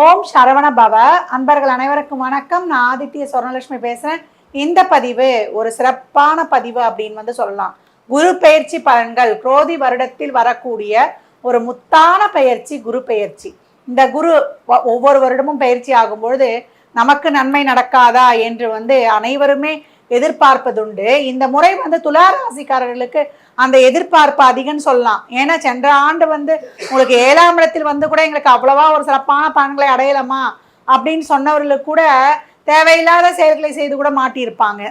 ஓம் சரவண பவ. அன்பர்கள் அனைவருக்கும் வணக்கம். நான் ஆதித்ய சொர்ணலட்சுமி பேசுகிறேன் இந்த பதிவு ஒரு சிறப்பான பதிவு அப்படின்னு வந்து சொல்லலாம். குரு பெயர்ச்சி பலன்கள் குரோதி வருடத்தில் வரக்கூடிய ஒரு முத்தான பெயர்ச்சி குரு பெயர்ச்சி இந்த குரு ஒவ்வொரு வருடமும் பயிற்சி ஆகும்பொழுது நமக்கு நன்மை நடக்காதா என்று வந்து அனைவருமே எதிர்பார்ப்பதுண்டு. இந்த முறை வந்து துளாராசிக்காரர்களுக்கு அந்த எதிர்பார்ப்பு அதிகம்னு சொல்லலாம். ஏன்னா சென்ற ஆண்டு வந்து உங்களுக்கு ஏழாம் இடத்தில் வந்து கூட எங்களுக்கு அவ்வளவா ஒரு சிறப்பான பலன்களை அடையலாமா அப்படின்னு சொன்னவர்களுக்கு கூட தேவையில்லாத செயல்களை செய்து கூட மாட்டியிருப்பாங்க.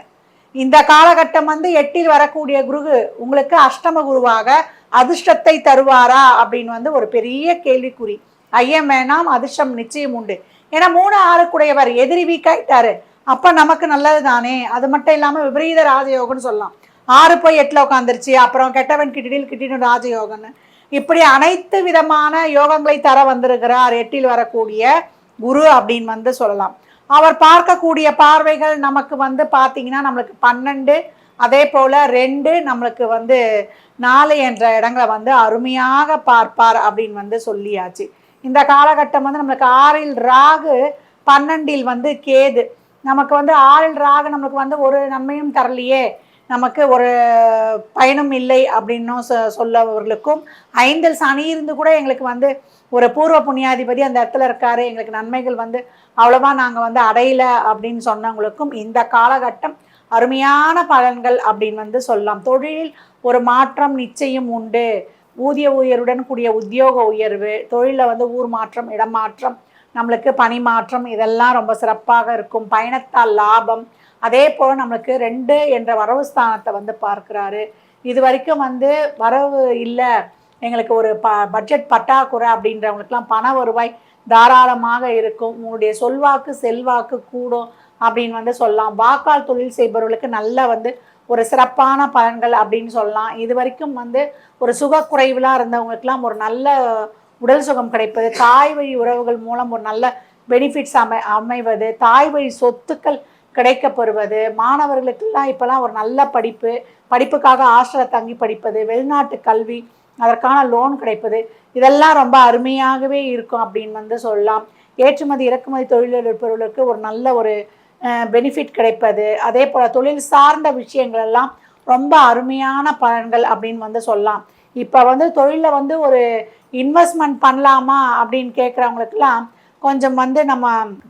இந்த காலகட்டம் வந்து எட்டில் வரக்கூடிய குருகு உங்களுக்கு அஷ்டம குருவாக அதிர்ஷ்டத்தை தருவாரா அப்படின்னு வந்து ஒரு பெரிய கேள்விக்குறி. ஐயம் வேணாம் அதிர்ஷ்டம் நிச்சயம் உண்டு. ஏன்னா மூணு ஆறுக்குடையவர் எதிரி வீக்காயிட்டாரு. அப்போ நமக்கு நல்லது தானே அது மட்டும் இல்லாமல் விபரீத ராஜயோகம்னு சொல்லலாம். ஆறு போய் எட்டில் உட்காந்துருச்சு அப்புறம் கெட்டவன் கிட்டிடில் கிட்டினும் ராஜயோகம்னு. இப்படி அனைத்து விதமான யோகங்களை தர வந்திருக்கிறார் எட்டில் வரக்கூடிய குரு அப்படின்னு வந்து சொல்லலாம். அவர் பார்க்கக்கூடிய பார்வைகள் நமக்கு வந்து பார்த்தீங்கன்னா நம்மளுக்கு பன்னெண்டு அதே போல் ரெண்டு நம்மளுக்கு வந்து நாலு என்ற இடங்களை வந்து அருமையாக பார்ப்பார் அப்படின்னு வந்து சொல்லியாச்சு. இந்த காலகட்டம் வந்து நம்மளுக்கு ஆறில் ராகு பன்னெண்டில் வந்து கேது. நமக்கு வந்து ஆள் ராக நம்மளுக்கு வந்து ஒரு நன்மையும் தரலையே. நமக்கு ஒரு பயனும் இல்லை அப்படின்னும் சொ சொல்லவர்களுக்கும் ஐந்தில் சனி இருந்து கூட எங்களுக்கு வந்து ஒரு பூர்வ புண்ணியாதிபதி அந்த இடத்துல இருக்காரு. எங்களுக்கு நன்மைகள் வந்து அவ்வளோவா நாங்கள் வந்து அடையல அப்படின்னு சொன்னவங்களுக்கும் இந்த காலகட்டம் அருமையான பலன்கள் அப்படின்னு வந்து சொல்லலாம். தொழிலில் ஒரு மாற்றம் நிச்சயம் உண்டு. ஊதிய உயர்வுடன் கூடிய உத்தியோக உயர்வு தொழிலில் வந்து ஊர் மாற்றம் இடமாற்றம் மாற்றம் நம்மளுக்கு பணி மாற்றம் இதெல்லாம் ரொம்ப சிறப்பாக இருக்கும். பயணத்தால் லாபம். அதே போல் நம்மளுக்கு ரெண்டு என்ற வரவு ஸ்தானத்தை வந்து பார்க்குறாரு. இது வரைக்கும் வந்து வரவு இல்லை. எங்களுக்கு ஒரு ப பட்ஜெட் பட்டாக்குறை அப்படின்றவங்களுக்குலாம் பண வருவாய் தாராளமாக இருக்கும். உங்களுடைய சொல்வாக்கு செல்வாக்கு கூடும் அப்படின்னு வந்து சொல்லலாம். வாக்கால் தொழில் செய்பவர்களுக்கு நல்ல வந்து ஒரு சிறப்பான பலன்கள் அப்படின்னு சொல்லலாம். இது வரைக்கும் வந்து ஒரு சுகக்குறைவுலாம் இருந்தவங்களுக்குலாம் ஒரு நல்ல உடல் சுகம் கிடைப்பது தாய் வழி உறவுகள் மூலம் ஒரு நல்ல பெனிஃபிட்ஸ் அமை அமைவது தாய் வழி சொத்துக்கள் கிடைக்கப்பெறுவது மாணவர்களுக்கெல்லாம் இப்போலாம் ஒரு நல்ல படிப்பு படிப்புக்காக ஹாஸ்டலில் தங்கி படிப்பது வெளிநாட்டு கல்வி அதற்கான லோன் கிடைப்பது இதெல்லாம் ரொம்ப அருமையாகவே இருக்கும் அப்படின்னு வந்து சொல்லலாம். ஏற்றுமதி இறக்குமதி தொழிலில் இருப்பவர்களுக்கு ஒரு நல்ல ஒரு பெனிஃபிட் கிடைப்பது. அதே போல் தொழில் சார்ந்த விஷயங்கள் எல்லாம் ரொம்ப அருமையான பலன்கள் அப்படின்னு வந்து சொல்லலாம். இப்போ வந்து தொழிலில் வந்து ஒரு இன்வெஸ்ட்மெண்ட் பண்ணலாமா அப்படின்னு கேட்குறவங்களுக்கெல்லாம் கொஞ்சம் வந்து நம்ம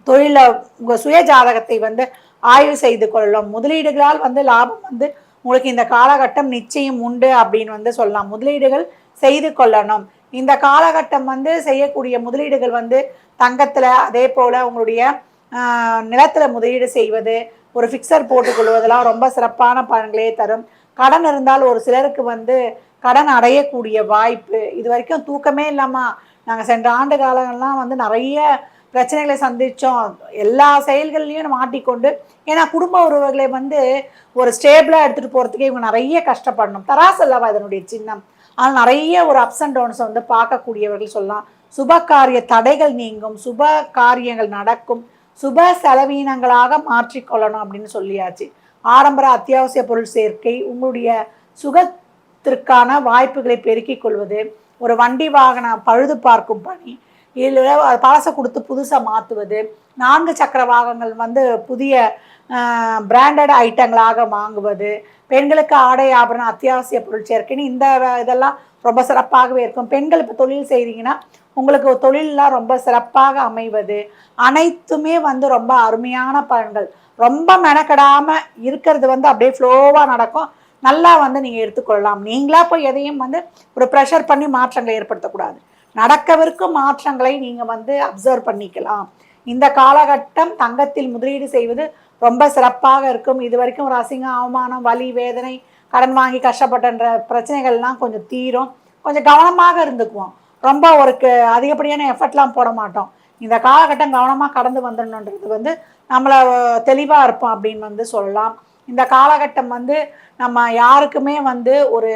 தொழிலில் உங்கள் சுய ஜாதகத்தை வந்து ஆய்வு செய்து கொள்ளலாம். முதலீடுகளால் வந்து லாபம் வந்து உங்களுக்கு இந்த காலகட்டம் நிச்சயம் உண்டு அப்படின்னு வந்து சொல்லலாம். முதலீடுகள் செய்து கொள்ளணும். இந்த காலகட்டம் வந்து செய்யக்கூடிய முதலீடுகள் வந்து தங்கத்தில் அதே போல் உங்களுடைய நிலத்தில் முதலீடு செய்வது ஒரு ஃபிக்சர் போட்டுக்கொள்வதெல்லாம் ரொம்ப சிறப்பான பலன்களே தரும். கடன் இருந்தால் ஒரு சிலருக்கு வந்து கடன் அடையக்கூடிய வாய்ப்பு. இது வரைக்கும் தூக்கமே இல்லாமல் நாங்கள் சென்ற ஆண்டு காலங்கள்லாம் வந்து நிறைய பிரச்சனைகளை சந்தித்தோம் எல்லா செயல்கள்லையும் மாட்டிக்கொண்டு ஏன்னா குடும்ப உறவுகளை வந்து ஒரு ஸ்டேபிளாக எடுத்துகிட்டு போகிறதுக்கே இவங்க நிறைய கஷ்டப்படணும். தராசு அல்லவா இதனுடைய சின்னம்? ஆனால் நிறைய ஒரு அப்ஸ் அண்ட் டவுன்ஸை வந்து பார்க்கக்கூடியவர்கள் சொல்லலாம். சுப காரிய தடைகள் நீங்கும் சுப காரியங்கள் நடக்கும் சுப செலவீனங்களாக மாற்றிக்கொள்ளணும் அப்படின்னு சொல்லியாச்சு. ஆடம்பர அத்தியாவசிய பொருள் சேர்க்கை உங்களுடைய சுகத்திற்கான வாய்ப்புகளை பெருக்கிக் கொள்வது ஒரு வண்டி வாகன பழுது பார்க்கும் பணி இல்லை பழசை கொடுத்து புதுசாக மாற்றுவது நான்கு சக்கர வாகனங்கள் வந்து புதிய பிராண்டட் ஐட்டங்களாக வாங்குவது பெண்களுக்கு ஆடை ஆபரணம் அத்தியாவசிய பொருள் சேர்க்கைன்னு இந்த இதெல்லாம் ரொம்ப சிறப்பாகவே இருக்கும். பெண்கள் இப்போ தொழில் செய்கிறீங்கன்னா உங்களுக்கு தொழிலெலாம் ரொம்ப சிறப்பாக அமைவது. அனைத்துமே வந்து ரொம்ப அருமையான பலன்கள். ரொம்ப மெனக்கெடாமல் இருக்கிறது வந்து அப்படியே ஃப்ளோவாக நடக்கும். நல்லா வந்து நீங்கள் எடுத்துக்கொள்ளலாம். நீங்களாக போய் எதையும் வந்து ஒரு ப்ரெஷர் பண்ணி மாற்றங்களை ஏற்படுத்தக்கூடாது. நடக்கவிருக்கும் மாற்றங்களை நீங்கள் வந்து அப்சர்வ் பண்ணிக்கலாம். இந்த காலகட்டம் தங்கத்தில் முதலீடு செய்வது ரொம்ப சிறப்பாக இருக்கும். இது வரைக்கும் ஒரு அசிங்கம் அவமானம் வலி வேதனை கடன் வாங்கி கஷ்டப்பட்டன்ற பிரச்சனைகள்லாம் கொஞ்சம் தீரும். கொஞ்சம் கவனமாக இருந்துக்குவோம். ரொம்ப ஒரு க- அதிகப்படியான எஃபர்ட்லாம் போட மாட்டோம். இந்த காலகட்டம் கவனமாக கடந்து வந்துடணுன்றது வந்து நம்மளை தெளிவாக இருப்போம் அப்படின்னு வந்து சொல்லலாம். இந்த காலகட்டம் வந்து நம்ம யாருக்குமே வந்து ஒரு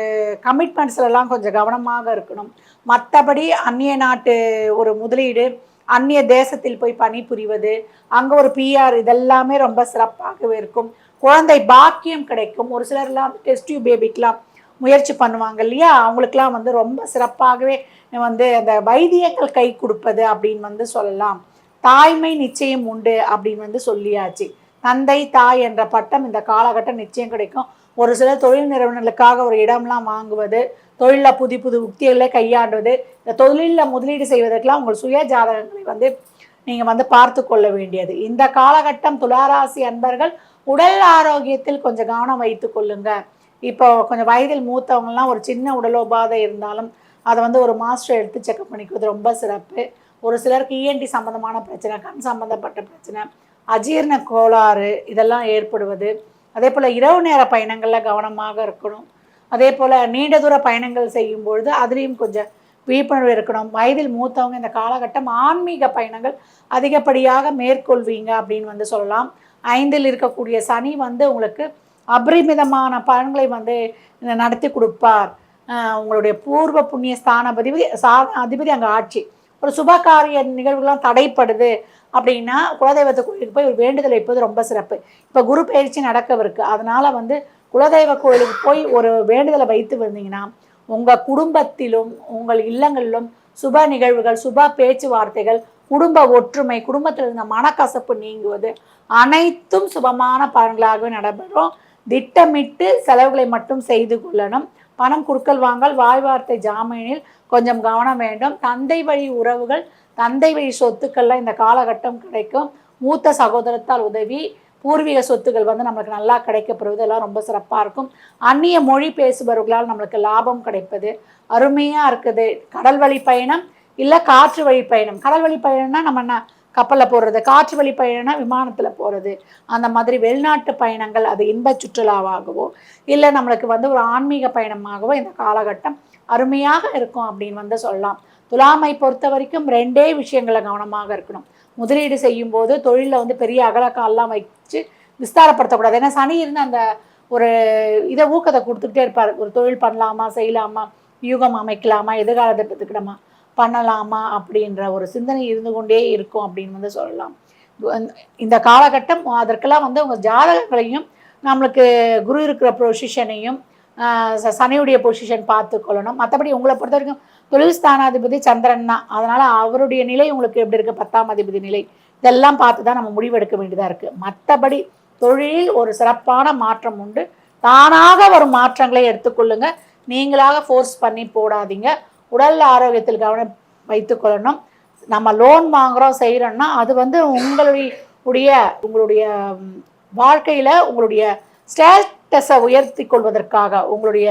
கமிட்மெண்ட்ஸ்லாம் கொஞ்சம் கவனமாக இருக்கணும். மற்றபடி அந்நிய நாட்டு ஒரு முதலீடு அந்நிய தேசத்தில் போய் பணிபுரிவது அங்கே ஒரு பிஆர் இதெல்லாமே ரொம்ப சிறப்பாகவே இருக்கும். குழந்தை பாக்கியம் கிடைக்கும். ஒரு சிலர்லாம் டெஸ்ட் டியூ பேபிக்கெலாம் முயற்சி பண்ணுவாங்க இல்லையா? அவங்களுக்குலாம் வந்து ரொம்ப சிறப்பாகவே வந்து அந்த வைத்தியங்கள் கை கொடுப்பது அப்படின்னு வந்து சொல்லலாம். தாய்மை நிச்சயம் உண்டு அப்படின்னு வந்து சொல்லியாச்சு. தந்தை தாய் என்ற பட்டம் இந்த காலகட்டம் நிச்சயம் கிடைக்கும். ஒரு சில தொழில் நிறுவனங்களுக்காக ஒரு இடம்லாம் வாங்குவது தொழிலில் புது புது உக்திகளை கையாண்டுவது இந்த தொழிலில் முதலீடு செய்வதற்கெல்லாம் உங்கள் சுய ஜாதகங்களை வந்து நீங்கள் வந்து பார்த்து கொள்ள வேண்டியது. இந்த காலகட்டம் துளாராசி அன்பர்கள் உடல் ஆரோக்கியத்தில் கொஞ்சம் கவனம் வைத்து கொள்ளுங்க. இப்போ கொஞ்சம் வயதில் மூத்தவங்கலாம் ஒரு சின்ன உடலோபாதை இருந்தாலும் அதை வந்து ஒரு மாஸ்டர் எடுத்து செக்அப் பண்ணிக்கிறது ரொம்ப சிறப்பு. ஒரு சிலருக்கு இஎன்டி சம்மந்தமான பிரச்சனை கண் சம்மந்தப்பட்ட பிரச்சனை அஜீரண கோளாறு இதெல்லாம் ஏற்படுவது. அதே போல் இரவு நேர பயணங்களில் கவனமாக இருக்கணும். அதே போல் நீண்ட தூர பயணங்கள் செய்யும் பொழுது அதுலேயும் கொஞ்சம் விழிப்புணர்வு இருக்கணும். வயதில் மூத்தவங்க இந்த காலகட்டம் ஆன்மீக பயணங்கள் அதிகப்படியாக மேற்கொள்வீங்க அப்படின்னு வந்து சொல்லலாம். ஐந்தில் இருக்கக்கூடிய சனி வந்து உங்களுக்கு அபரிமிதமான பலன்களை வந்து நடத்தி கொடுப்பார். உங்களுடைய பூர்வ புண்ணிய ஸ்தானாதிபதி சா அதிபதி அங்கே ஆட்சி. ஒரு சுபகாரிய நிகழ்வுகள்லாம் தடைப்படுது அப்படின்னா குலதெய்வத்தை கோயிலுக்கு போய் ஒரு வேண்டுதல் வைப்பது ரொம்ப சிறப்பு. இப்போ குரு பயிற்சி நடக்கவிருக்கு. அதனால் வந்து குலதெய்வ கோயிலுக்கு போய் ஒரு வேண்டுதலை வைத்து வந்தீங்கன்னா உங்கள் குடும்பத்திலும் உங்கள் இல்லங்களிலும் சுப நிகழ்வுகள் சுப பேச்சுவார்த்தைகள் குடும்ப ஒற்றுமை குடும்பத்தில் இருந்த மனக்கசப்பு நீங்குவது அனைத்தும் சுபமான பலன்களாகவே நடைபெறும். திட்டமிட்டு செலவுகளை மட்டும் செய்து கொள்ளணும். பணம் குறுக்கல் வாங்கல் வாய்வார்த்தை ஜாமீனில் கொஞ்சம் கவனம் வேண்டும். தந்தை வழி உறவுகள் தந்தை வழி சொத்துக்கள்லாம் இந்த காலகட்டம் கிடைக்கும். மூத்த சகோதரத்தால் உதவி பூர்வீக சொத்துக்கள் வந்து நம்மளுக்கு நல்லா கிடைக்கப்படுவது எல்லாம் ரொம்ப சிறப்பாக இருக்கும். அந்நிய மொழி பேசுபவர்களால் நம்மளுக்கு லாபம் கிடைப்பது அருமையாக இருக்குது. கடல் வழி பயணம் இல்லை காற்று வழி பயணம். கடல் வழி பயணம்னா நம்ம என்ன கப்பலில் போடுறது காற்று வழி பயணம்னா விமானத்தில் போகிறது அந்த மாதிரி வெளிநாட்டு பயணங்கள் அது இன்ப சுற்றுலாவாகவோ இல்லை நம்மளுக்கு வந்து ஒரு ஆன்மீக பயணமாகவோ இந்த காலகட்டம் அருமையாக இருக்கும் அப்படின்னு வந்து சொல்லலாம். துலாமை பொறுத்த வரைக்கும் ரெண்டே விஷயங்களை கவனமாக இருக்கணும். முதலீடு செய்யும் போது தொழிலில் வந்து பெரிய அகலக்கால்லாம் வச்சு விஸ்தாரப்படுத்தக்கூடாது. ஏன்னா சனி இருந்து அந்த ஒரு இதை ஊக்கத்தை கொடுத்துக்கிட்டே இருப்பார். ஒரு தொழில் பண்ணலாமா செய்யலாமா யூகம் அமைக்கலாமா எதிர்காலத்தை திட்டத்துக்கு பண்ணலாமா அப்படின்ற ஒரு சிந்தனை இருந்து கொண்டே இருக்கும் அப்படின்னு வந்து சொல்லலாம். இந்த காலகட்டம் அதற்கெல்லாம் வந்து உங்கள் ஜாதகங்களையும் நம்மளுக்கு குரு இருக்கிற பொசிஷனையும் சனியுடைய பொசிஷன் பார்த்து கொள்ளணும். மற்றபடி உங்களை பொறுத்த வரைக்கும் தொழில் ஸ்தானாதிபதி சந்திரன் தான். அதனால் அவருடைய நிலை உங்களுக்கு எப்படி இருக்குது பத்தாம் அதிபதி நிலை. இதெல்லாம் பார்த்து தான் நம்ம முடிவெடுக்க வேண்டியதாக இருக்குது மற்றபடி தொழிலில் ஒரு சிறப்பான மாற்றம் உண்டு. தானாக வரும் மாற்றங்களை எடுத்துக்கொள்ளுங்க. நீங்களாக ஃபோர்ஸ் பண்ணி போடாதீங்க. உடல் ஆரோக்கியத்தில் கவனம் வைத்துக்கொள்ளணும் நம்ம லோன் வாங்குகிறோம் செய்கிறோம்னா அது வந்து உங்களுடைய உடைய உங்களுடைய வாழ்க்கையில் உங்களுடைய ஸ்டேட்டஸை உயர்த்தி கொள்வதற்காக உங்களுடைய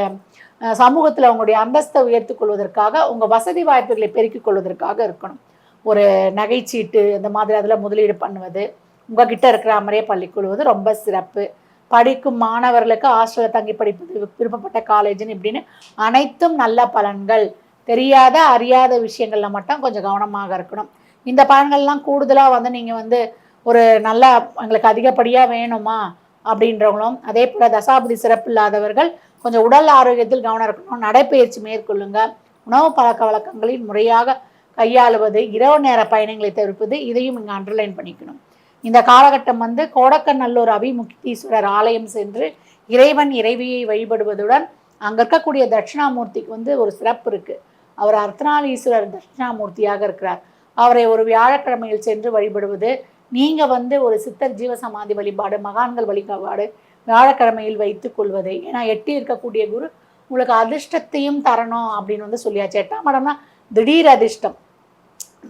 சமூகத்தில் உங்களுடைய அந்தஸ்தை உயர்த்தி கொள்வதற்காக உங்கள் வசதி வாய்ப்புகளை பெருக்கிக் கொள்வதற்காக இருக்கணும். ஒரு நகைச்சீட்டு இந்த மாதிரி அதில் முதலீடு பண்ணுவது உங்ககிட்ட இருக்கிற மாதிரியே பள்ளி கொள்வது ரொம்ப சிறப்பு. படிக்கும் மாணவர்களுக்கு ஹாஸ்டலில் தங்கி படிப்பது விருப்பப்பட்ட காலேஜ்னு இப்படின்னு அனைத்தும் நல்ல பலன்கள். தெரியாத அறியாத விஷயங்களில் மட்டும் கொஞ்சம் கவனமாக இருக்கணும். இந்த பலன்கள்லாம் கூடுதலாக வந்து நீங்கள் வந்து ஒரு நல்லா எங்களுக்கு அதிகப்படியாக வேணுமா அப்படின்றவங்களும் அதே போல் தசாபதி சிறப்பு இல்லாதவர்கள் கொஞ்சம் உடல் ஆரோக்கியத்தில் கவனம் இருக்கணும். நடைப்பயிற்சி மேற்கொள்ளுங்க. உணவு பழக்க வழக்கங்களில் முறையாக கையாளுவது இரவு நேர பயணங்களை தவிர்ப்பது இதையும் இங்கே அண்டர்லைன் பண்ணிக்கணும். இந்த காலகட்டம் வந்து கோடக்கநல்லூர் அபிமுக்தீஸ்வரர் ஆலயம் சென்று இறைவன் இறைவியை வழிபடுவதுடன் அங்கே இருக்கக்கூடிய தட்சிணாமூர்த்திக்கு வந்து ஒரு சிறப்பு இருக்குது அவர் அர்த்தநாளீஸ்வரர் தட்சிணாமூர்த்தியாக இருக்கிறார். அவரை ஒரு வியாழக்கிழமையில் சென்று வழிபடுவது நீங்கள் வந்து ஒரு சித்தர் ஜீவசமாதி வழிபாடு மகான்கள் வழிபாடு வியாழக்கிழமையில் வைத்து கொள்வது. ஏன்னா எட்டி இருக்கக்கூடிய குரு உங்களுக்கு அதிர்ஷ்டத்தையும் தரணும் அப்படின்னு வந்து சொல்லியாச்சு. எட்டாம் இடம்னா திடீர் அதிர்ஷ்டம்.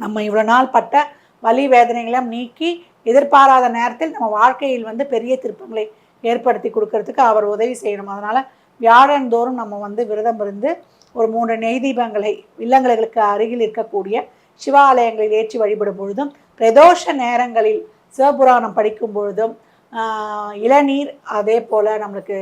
நம்ம இவ்வளோ நாள் பட்ட வலி வேதனைகளையும் நீக்கி எதிர்பாராத நேரத்தில் நம்ம வாழ்க்கையில் வந்து பெரிய திருப்பங்களை ஏற்படுத்தி கொடுக்கறதுக்கு அவர் உதவி செய்யணும். அதனால் வியாழந்தோறும் நம்ம வந்து விரதம் இருந்து ஒரு மூன்று நெய் தீபங்களை இல்லங்களுக்கு அருகில் இருக்கக்கூடிய சிவாலயங்களில் ஏற்றி வழிபடும் பொழுதும் பிரதோஷ நேரங்களில் சிவபுராணம் படிக்கும் பொழுதும் இளநீர் அதே போல் நம்மளுக்கு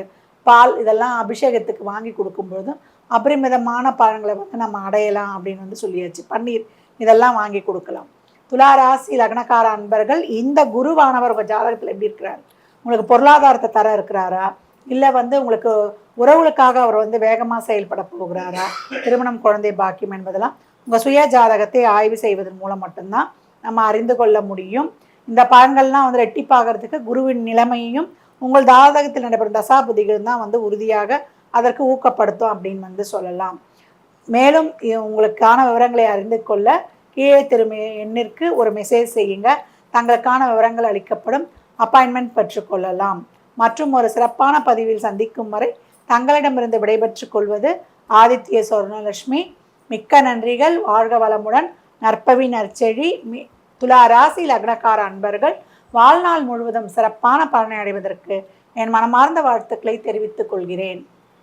பால் இதெல்லாம் அபிஷேகத்துக்கு வாங்கி கொடுக்கும் பொழுதும் அபரிமிதமான பலன்களை வந்து நம்ம அடையலாம் அப்படின்னு வந்து சொல்லியாச்சு. பன்னீர் இதெல்லாம் வாங்கி கொடுக்கலாம். துளாராசி லக்னக்கார அன்பர்கள் இந்த குருவானவர் உங்கள் ஜாதகத்தில் எப்படி இருக்கிறார்? உங்களுக்கு பொருளாதாரத்தை தர இருக்கிறாரா? இல்லை வந்து உங்களுக்கு உறவுகளுக்காக அவர் வந்து வேகமாக செயல்பட போகிறாரா? திருமணம் குழந்தை பாக்கியம் என்பதெல்லாம் உங்கள் சுய ஜாதகத்தை ஆய்வு செய்வதன் மூலம் மட்டும்தான் நம்ம அறிந்து கொள்ள முடியும். இந்த பலன்கள்லாம் வந்து ரெட்டிப்பாகிறதுக்கு குருவின் நிலைமையையும் உங்கள் ஜாதகத்தில் நடைபெறும் தசாபதிகள் தான் வந்து உறுதியாக அதற்கு ஊக்கப்படுத்தும் அப்படின்னு வந்து சொல்லலாம். மேலும் உங்களுக்கான விவரங்களை அறிந்து கொள்ள கீழே திரும்ப எண்ணிற்கு ஒரு மெசேஜ் செய்யுங்க. தங்களுக்கான விவரங்கள் அளிக்கப்படும். அப்பாயின்மெண்ட் பெற்றுக்கொள்ளலாம் மற்றும் ஒரு சிறப்பான பதிவில் சந்திக்கும் வரை தங்களிடமிருந்து விடைபெற்றுக் கொள்வது ஆதித்ய சுவர்ணலட்சுமி மிக்க நன்றிகள். வாழ்க வளமுடன். நற்பவி நற்செழி. மி துலா ராசி லக்னக்கார அன்பர்கள் வாழ்நாள் முழுவதும் சிறப்பான பலனை அடைவதற்கு என் மனமார்ந்த வாழ்த்துக்களை தெரிவித்துக் கொள்கிறேன்.